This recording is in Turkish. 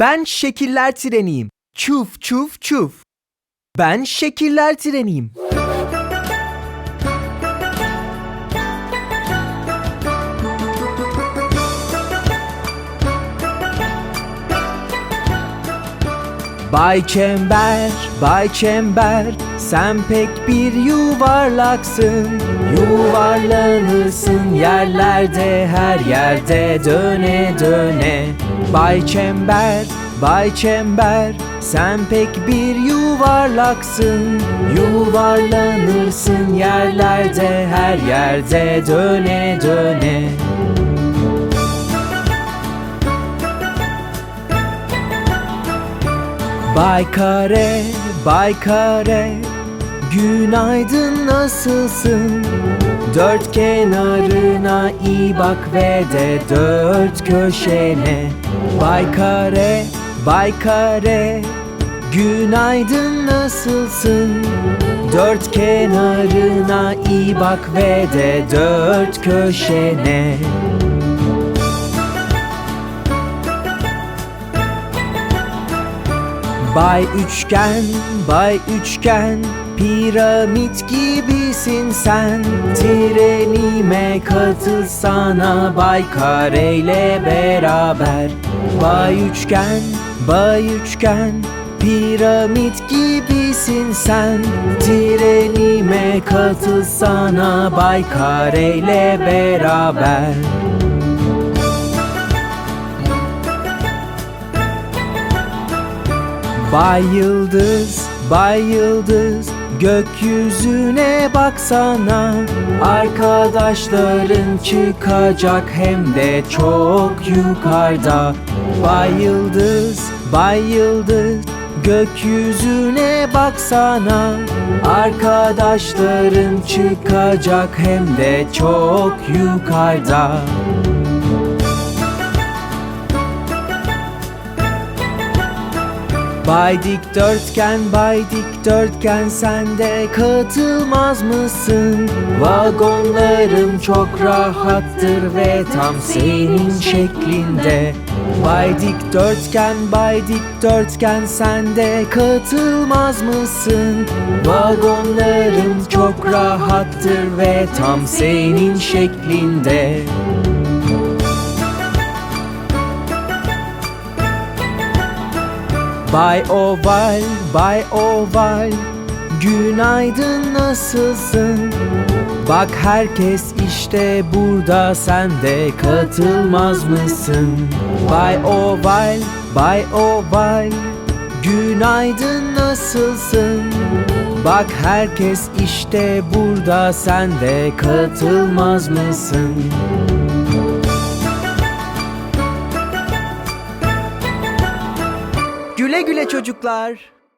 Ben şekiller treniyim. Çuf çuf çuf. Ben şekiller treniyim. Bay Çember, Bay Çember Sen pek bir yuvarlaksın. Yuvarlanırsın yerlerde her yerde döne döne. Bay Çember, Bay Çember Sen pek bir yuvarlaksın. Yuvarlanırsın yerlerde her yerde döne döne Bay Kare, Bay Kare Günaydın nasılsın? Dört kenarına iyi bak ve de dört köşene Bay Kare, Bay Kare Günaydın nasılsın? Dört kenarına iyi bak ve de dört köşene Bay Üçgen, Bay Üçgen Piramit gibisin sen. Trenime katılsana Bay Kareyle beraber. Bay Üçgen, Bay Üçgen Piramit gibisin sen. Trenime katılsana Bay Kareyle beraber Bay Yıldız, Bay Yıldız Gökyüzüne baksana. Arkadaşların çıkacak hem de çok yukarıda. Bay Yıldız, Bay Yıldız Gökyüzüne baksana. Arkadaşların çıkacak hem de çok yukarıda Bay Dikdörtgen, Bay Dikdörtgen sen de katılmaz mısın? Vagonlarım çok rahattır ve tam senin şeklinde Bay Dikdörtgen, Bay Dikdörtgen sen de katılmaz mısın? Vagonlarım çok rahattır ve tam senin şeklinde Bay Oval, Bay Oval Günaydın nasılsın? Bak herkes işte burada sen de katılmaz mısın? Bay Oval, Bay Oval Günaydın nasılsın? Bak herkes işte burada sen de katılmaz mısın? Güle güle çocuklar.